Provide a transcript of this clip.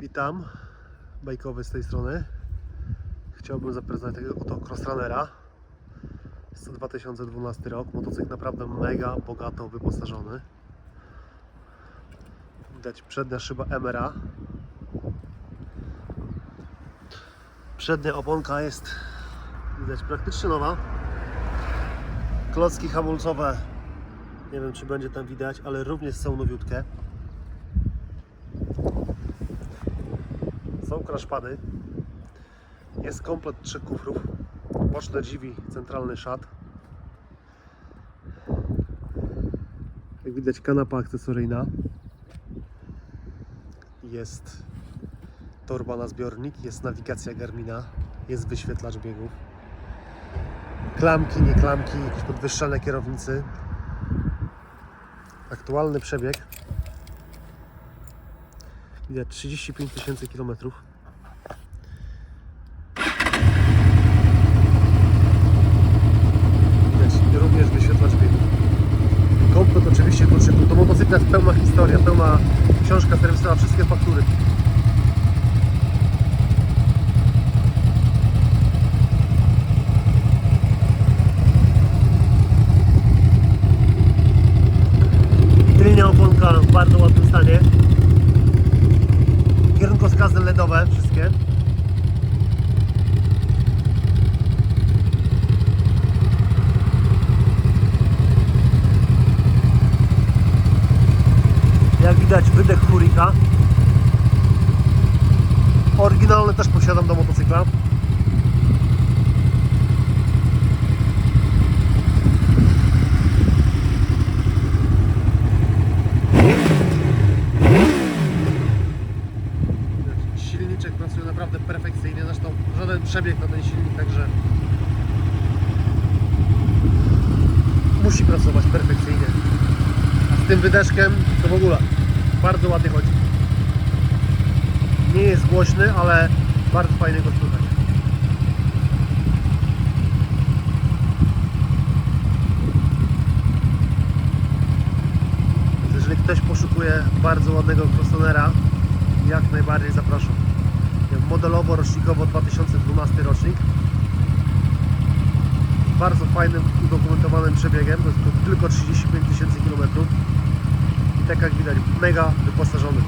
Witam, bajkowy z tej strony. Chciałbym zaprezentować oto Crossrunnera. Jest to 2012 rok. Motocykl naprawdę mega bogato wyposażony. Widać przednia szyba MRA. Przednia oponka jest widać praktycznie nowa. Klocki hamulcowe nie wiem czy będzie tam widać, ale również są nowiutkie. Są kraszpady. Jest komplet trzech kufrów. Boczne drzwi, centralny szat. Jak widać kanapa akcesoryjna. Jest torba na zbiornik, jest nawigacja Garmina, jest wyświetlacz biegów. Klamki, nie klamki, jakieś podwyższane kierownicy. Aktualny przebieg Widać 35 tysięcy kilometrów. Również wyświetlacz biegów. Komplet oczywiście kluczyków. To motocykl jest pełna historia, pełna książka serwisowa, wszystkie faktury. Tylnia oponka w bardzo ładnym stanie. Kierunkowskazy LEDowe wszystkie. Jak widać wydech Hurika. Oryginalny też posiadam do motocykla. Perfekcyjnie, zresztą żaden przebieg na ten silnik, także musi pracować perfekcyjnie. A z tym wydeszkiem to w ogóle bardzo ładnie chodzi. Nie jest głośny, ale bardzo fajnie go słychać. Więc jeżeli ktoś poszukuje bardzo ładnego crossonera, jak najbardziej zapraszam. Modelowo, rocznikowo 2012 rocznik. Bardzo fajnym, udokumentowanym przebiegiem, to jest tylko 35 tysięcy kilometrów. I tak jak widać, mega wyposażony.